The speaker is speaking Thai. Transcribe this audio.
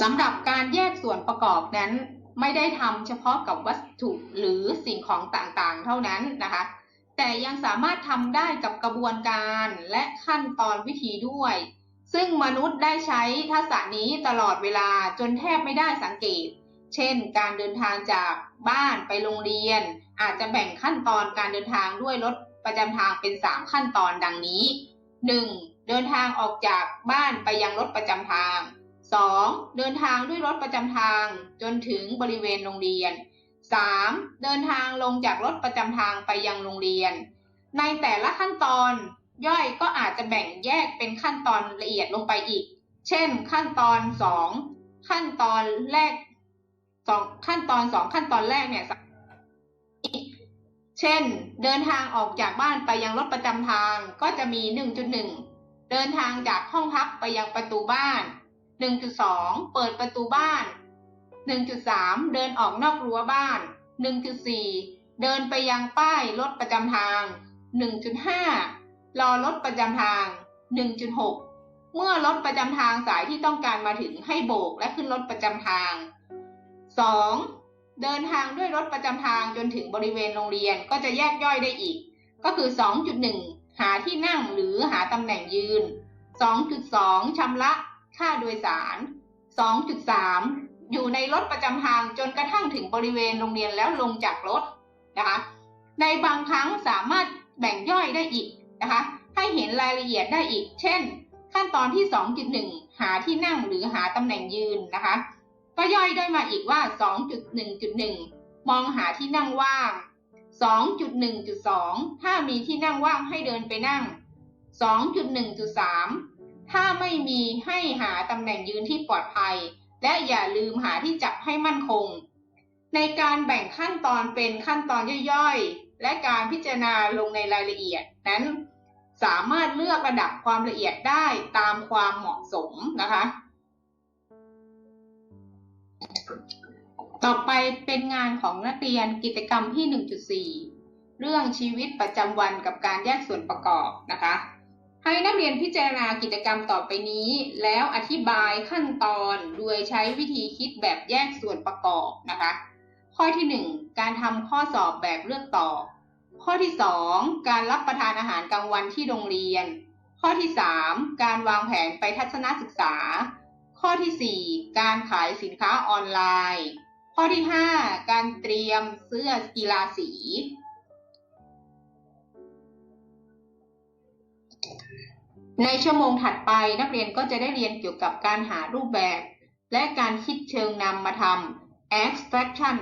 สำหรับการแยกส่วนประกอบนั้นไม่ได้ทำเฉพาะกับวัตถุหรือสิ่งของต่างๆ เท่านั้นนะคะ แต่ยังสามารถทำได้กับกระบวนการและขั้นตอนวิธีด้วย ซึ่งมนุษย์ได้ใช้ทักษะนี้ตลอดเวลาจนแทบไม่ได้สังเกต เช่น การเดินทางจากบ้านไปโรงเรียน อาจจะแบ่งขั้นตอนการเดินทางด้วยรถประจำทางเป็น 3 ขั้นตอนดังนี้ 1. เดินทางออกจากบ้านไปยังรถประจำทาง 2. เดินทางด้วยรถประจำทางจนถึงบริเวณโรงเรียน 3. เดินทางลงจากรถประจำทางไปยังโรงเรียน ในแต่ละขั้นตอนย่อยก็อาจจะแบ่งแยกเป็นขั้นตอนละเอียดลงไปอีก เช่น ขั้นตอน 2 ขั้นตอนแรกสองขั้นตอนสองขั้นตอนแรกเนี่ยเช่น เดินทางออกจากบ้านไปยังรถประจำทางก็จะมี 1.1 เดินทางจากห้องพักไปยังประตูบ้าน 1.2 เปิดประตูบ้าน 1.3 เดินออกนอกรั้วบ้าน 1.4 เดินไปยังป้ายรถประจำทาง 1.5 รอรถประจำทาง 1.6 เมื่อรถประจำทางสายที่ต้องการมาถึงให้โบกและขึ้นรถประจำทาง 2. เดินทางด้วยรถประจำทางจนถึงบริเวณโรงเรียนก็จะแยกย่อยได้อีก ก็คือ 2.1 หาที่นั่งหรือหาตำแหน่งยืน 2.2ชำระ ค่าโดยสาร 2.3 อยู่ในรถประจำทางจนกระทั่งถึงบริเวณโรงเรียนแล้วลงจากรถนะคะ ในบางครั้งสามารถแบ่งย่อยได้อีกนะคะ ให้เห็นรายละเอียดได้อีก เช่น ขั้นตอนที่ 2.1 หาที่นั่งหรือหาตำแหน่งยืนนะคะ ก็ย่อยได้มาอีกว่า 2.1.1 มองหาที่นั่งว่าง 2.1.2 ถ้ามีที่นั่งว่างให้เดินไปนั่ง 2.1.3 ถ้าไม่มีให้หาตำแหน่งยืนที่ปลอดภัย และอย่าลืมหาที่จับให้มั่นคง ในการแบ่งขั้นตอนเป็นขั้นตอนย่อยๆ และการพิจารณาลงในรายละเอียดนั้น สามารถเลือกระดับความละเอียดได้ตามความเหมาะสมนะคะ ต่อไปเป็นงานของนักเรียนกิจกรรมที่ 1.4 เรื่องชีวิตประจำวันกับการแยกส่วนประกอบนะคะ ให้นักเรียนพิจารณากิจกรรมต่อไปนี้ แล้วอธิบายขั้นตอนโดยใช้วิธีคิดแบบแยกส่วนประกอบนะคะ ข้อที่ 1 การทำข้อสอบแบบเลือกตอบ ข้อที่ 2 การรับประทานอาหารกลางวันที่โรงเรียน ข้อที่ 3 การวางแผนไปทัศนศึกษา ข้อที่ 4 การขายสินค้าออนไลน์ ข้อที่ 5 การเตรียมเสื้อกีฬาสี ในชั่วโมงถัดไปนักเรียนก็จะได้เรียนเกี่ยวกับการหารูปแบบ และการคิดเชิงนำมาทำ abstraction